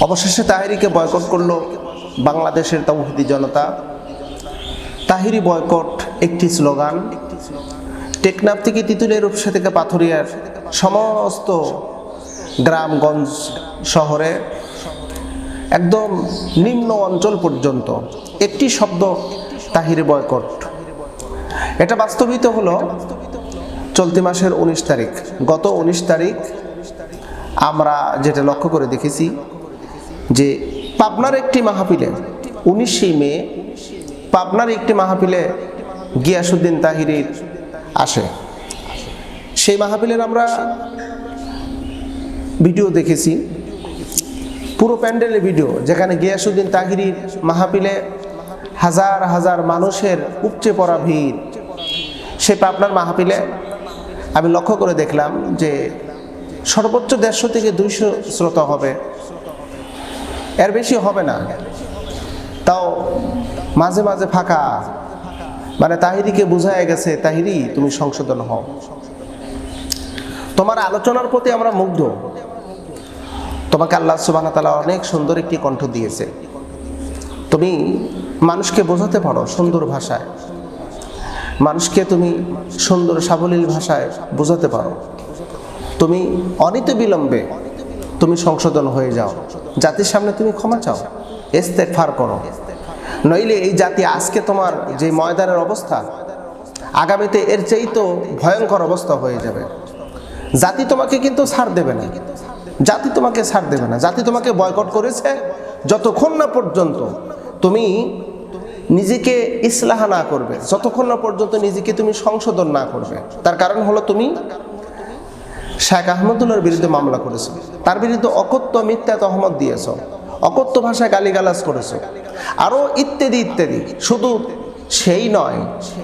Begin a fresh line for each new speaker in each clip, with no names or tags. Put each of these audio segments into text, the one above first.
অবশেষে তাহিরিকে বয়কট করল বাংলাদেশের তৌহিদি জনতা। তাহিরি বয়কট একটি স্লোগান। টেকনাফ থেকে তিতুলের রূপসা থেকে পাথরিয়ার সমস্ত গ্রামগঞ্জ শহরে একদম নিম্ন অঞ্চল পর্যন্ত একটি শব্দ তাহিরি বয়কট। এটা বাস্তবিত হলো চলতি মাসের উনিশ তারিখ। গত উনিশ তারিখ আমরা যেটা লক্ষ্য করে দেখেছি যে পাবনার একটি মাহফিলে উনিশে মে পাবনার একটি মাহফিলে গিয়াসুদ্দিন তাহিরির আসে। সেই মাহফিলের আমরা ভিডিও দেখেছি। পুরো প্যান্ডেলের ভিডিও, যেখানে গিয়াসুদ্দিন তাহিরির মাহফিলে হাজার হাজার মানুষের উপচে পড়া ভিড়। সেই পাবনার মাহফিলে আমি লক্ষ্য করে দেখলাম যে সর্বোচ্চ দেড়শো থেকে দুইশো শ্রোতা হবে। এর বেশি হবে না। তাও মাঝে মাঝে ফাঁকা। মানে তাহিরিকে বোঝায় গেছে, তাহিরি, তুমি সংশোধন হও। তোমার আলোচনার প্রতি আমরা মুগ্ধ। তোমাকে আল্লাহ সুবাহ তালা অনেক সুন্দর একটি কণ্ঠ দিয়েছে। তুমি মানুষকে বোঝাতে পারো সুন্দর ভাষায়। মানুষকে তুমি সুন্দর সাবলীল ভাষায় বোঝাতে পারো। তুমি অনিত বিলম্বে সংশোধন হয়ে যাও। জাতির সামনে তুমি ক্ষমা চাও। ফার করো। নইলে এই জাতি আজকে তোমার যে ময়দানের অবস্থা, আগামীতে এর চেয়েই তো ভয়ঙ্কর অবস্থা হয়ে যাবে। জাতি তোমাকে কিন্তু ছাড় দেবে না। জাতি তোমাকে ছাড় দেবে না। জাতি তোমাকে বয়কট করেছে যতক্ষণ না পর্যন্ত তুমি নিজেকে ইসলাহা না করবে, যতক্ষণ না পর্যন্ত নিজেকে তুমি সংশোধন না করবে। তার কারণ হলো তুমি শেখ আহমদুল্লার বিরুদ্ধে মামলা করেছ। তার বিরুদ্ধে অকথ্য মিথ্যা তহমত দিয়েছ। অকথ্য ভাষায় গালিগালাজ করেছ। আরও ইত্যাদি ইত্যাদি। শুধু সেই নয়,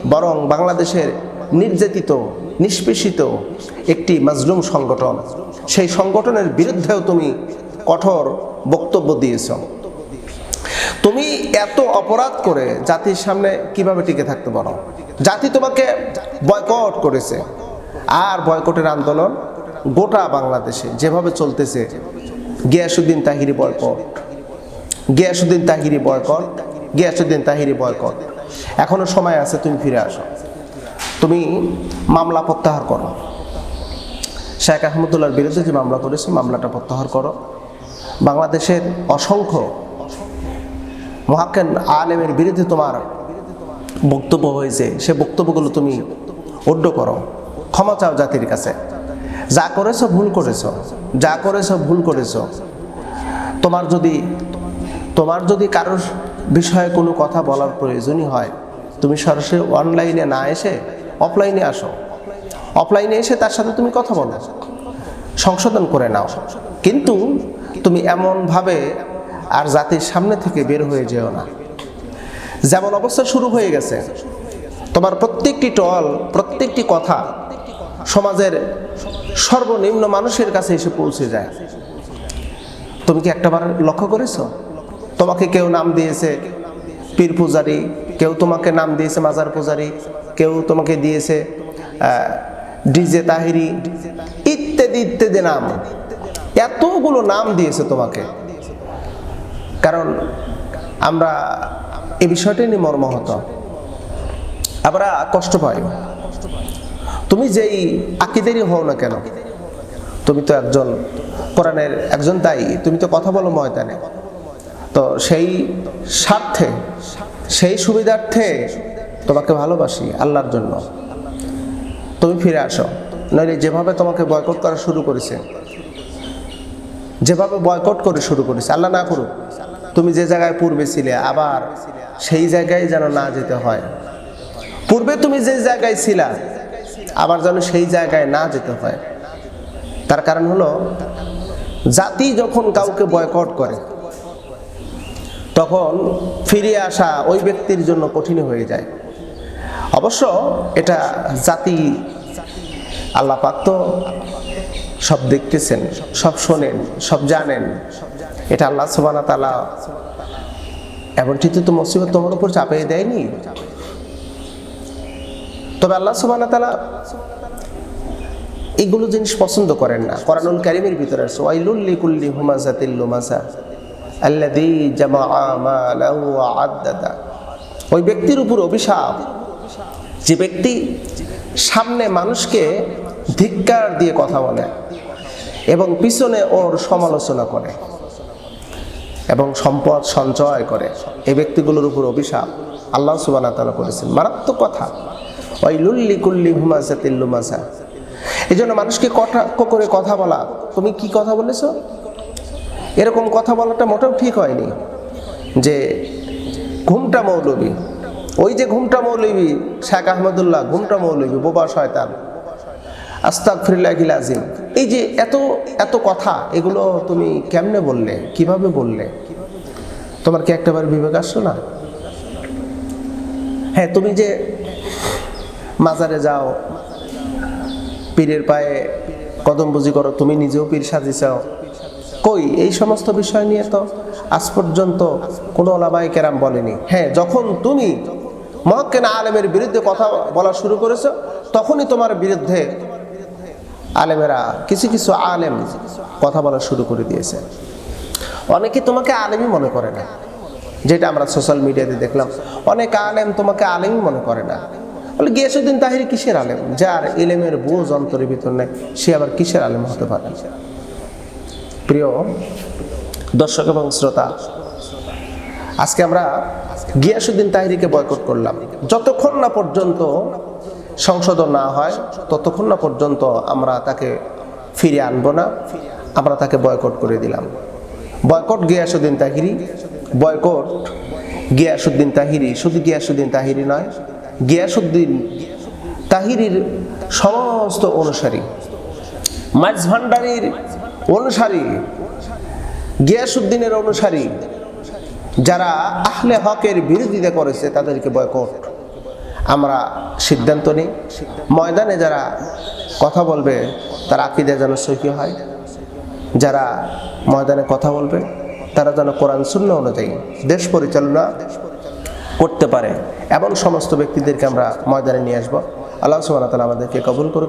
বরং বাংলাদেশের নির্যাতিত, নিষ্পেষিত একটি মাজলুম সংগঠন। সেই সংগঠনের বিরুদ্ধেও তুমি কঠোর বক্তব্য দিয়েছ। তুমি এত অপরাধ করে জাতির সামনে কীভাবে টিকে থাকতে পারো? জাতি তোমাকে বয়কট করেছে। আর বয়কটের আন্দোলন গোটা বাংলাদেশে যেভাবে চলতেছে Giasuddin Tahiri boycott Giasuddin Tahiri boycott Giasuddin Tahiri boycott এখনও সময় আছে, তুমি ফিরে আসো। তুমি মামলা প্রত্যাহার করো। শেখ আহমদুল্লাহর বিরুদ্ধে যে মামলা করেছে, মামলাটা প্রত্যাহার করো। বাংলাদেশের অসংখ্য মহাক্কেন আলেমের বিরুদ্ধে তোমার বক্তব্য হয়েছে, সে বক্তব্যগুলো তুমি অড্য করো। ক্ষমা চাও জাতির কাছে। যা করেছ, ভুল করেছ। যা করেছ, ভুল করেছ। তোমার যদি তোমার যদি কারোর বিষয়ে কোনো কথা বলার প্রয়োজনই হয়, তুমি সরাসরি অনলাইনে না এসে অফলাইনে আসো। অফলাইনে এসে তার সাথে তুমি কথা বলো। সংশোধন করে নাও। কিন্তু তুমি এমনভাবে আর জাতির সামনে থেকে বের হয়ে যেও না। যেমন অবস্থা শুরু হয়ে গেছে। তোমার প্রত্যেকটি টল, প্রত্যেকটি কথা সমাজের সর্বনিম্ন মানুষের কাছে এসে পৌঁছে যায়। তুমি কি একটাবার লক্ষ্য করেছ? তোমাকে কেউ নাম দিয়েছে পীর পূজারি, কেউ তোমাকে নাম দিয়েছে মাজার পূজারি, কেউ তোমাকে দিয়েছে ডিজে তাহিরি, ইত্যাদি ইত্যাদি নাম। এতগুলো নাম দিয়েছে তোমাকে। কারণ আমরা এ বিষয়টা নিয়ে মর্মাহত। আমরা কষ্ট পাই। তুমি যেই আকিদেরই হও না কেন? তুমি তো একজন কোরআনের একজন দায়ী, তুমি তো কথা বলো ময়দানে। তো সেই স্বার্থে, সেই সুবিধার্থে তোমাকে ভালোবাসি আল্লাহর জন্য। তুমি ফিরে আসো। নইলে যেভাবে তোমাকে বয়কট করা শুরু করেছে, যেভাবে বয়কট করে শুরু করেছে, আল্লাহ না করুক, তুমি যে জায়গায় পূর্বে ছিলে, আবার সেই জায়গায় যেন না যেতে হয়। পূর্বে তুমি যে জায়গায় ছিলা আবার যেন সেই জায়গায় না যেতে হয়। তার কারণ হলো, জাতি যখন কাউকে বয়কট করে, তখন ফিরে আসা ওই ব্যক্তির জন্য কঠিন হয়ে যায়। অবশ্য এটা জাতি আল্লাহ পাক তো সব দেখতেছেন, সব শোনেন, সব জানেন। এটা আল্লাহ সুবানা তালা এমনটি তো মুসিবত তোমার উপর চাপিয়ে দেয়নি? তবে আল্লাহ সুবানা তালা এইগুলো জিনিস পছন্দ করেন না। করানুল কারিমের ভিতরে আছে ওয়াইলুল্লি কুল্লি হুমাজাতিল লুমাজা আল্লাযী জামাআ মালাহু ওয়া ওই ব্যক্তির উপর অভিশাপ, যে ব্যক্তি সামনে মানুষকে ধিক্কার দিয়ে কথা বলে এবং পিছনে ওর সমালোচনা করে এবং সম্পদ সঞ্চয় করে। এই ব্যক্তিগুলোর উপর অভিশাপ আল্লাহ সুবানা তালা করেছেন। মারাত্মক কথা। ওই লুল্লি কুল্লি হুমাসা তিল্লুমাসা এই জন্য মানুষকে কটাক্ষ করে কথা বলা, তুমি কি কথা বলেছ? এরকম কথা বলাটা মোটেও ঠিক হয়নি। যে ঘুমটা মৌলবী, ওই যে ঘুমটা মৌলবী শেখ আহমদুল্লাহ, ঘুমটা মৌলবী, বোবা শয়তান। আস্তাক ফিরিল্লাহিল আজিম এই যে এত এত কথা, এগুলো তুমি কেমনে বললে? কীভাবে বললে? তোমার কি একটাবার বিবেক আসছো না? হ্যাঁ তুমি যে মাজারে যাও। পীরের পায়ে কদম কদমবুজি করো, তুমি নিজেও পীর সাজি চাও। কই, এই সমস্ত বিষয় নিয়ে তো আজ পর্যন্ত কোনো ওলামাই কেরাম বলেনি। হ্যাঁ যখন তুমি মহক্কেন আলেমের বিরুদ্ধে কথা বলা শুরু করেছ, তখনই তোমার বিরুদ্ধে আলেমেরা কিছু কিছু আলেম কথা বলা শুরু করে দিয়েছে। অনেকে তোমাকে আলেমই মনে করে না, যেটা আমরা সোশ্যাল মিডিয়াতে দেখলাম। অনেক আলেম তোমাকে আলেমই মনে করে না। বলে গিয়াসুদ্দিন তাহিরি কিসের আলেম? যার ইলেমের বোঝ অন্তরের ভিতর নেই, সে আবার কিসের আলেম হতে পারে? প্রিয় দর্শক এবং শ্রোতা, আজকে আমরা গিয়াসুদ্দিন তাহিরিকে বয়কট করলাম। যতক্ষণ না পর্যন্ত সংশোধন না হয়, ততক্ষণ না পর্যন্ত আমরা তাকে ফিরে আনব না, আমরা তাকে বয়কট করে দিলাম। Boycott Giasuddin Tahiri, boycott Giasuddin Tahiri. শুধু গিয়াসুদ্দিন তাহিরি নয় গিয়াসুদ্দিন তাহিরির সমস্ত অনুসারী। মাঝ ভান্ডারির অনুসারী গিয়াসুদ্দিনের অনুসারী, যারা আহলে হকের বিরোধিতা করেছে তাদেরকে বয়কট। আমরা সিদ্ধান্ত নিই। ময়দানে যারা কথা বলবে, তার আকিদা যেন সহি হয়। যারা ময়দানে কথা বলবে, তারা যেন কোরআন শূন্য অনুযায়ী দেশ পরিচালনা করতে পারে। এমন সমস্ত ব্যক্তিদেরকে আমরা ময়দানে নিয়ে আসব। আল্লাহ সুবাহ আমাদেরকে কবুল করুক।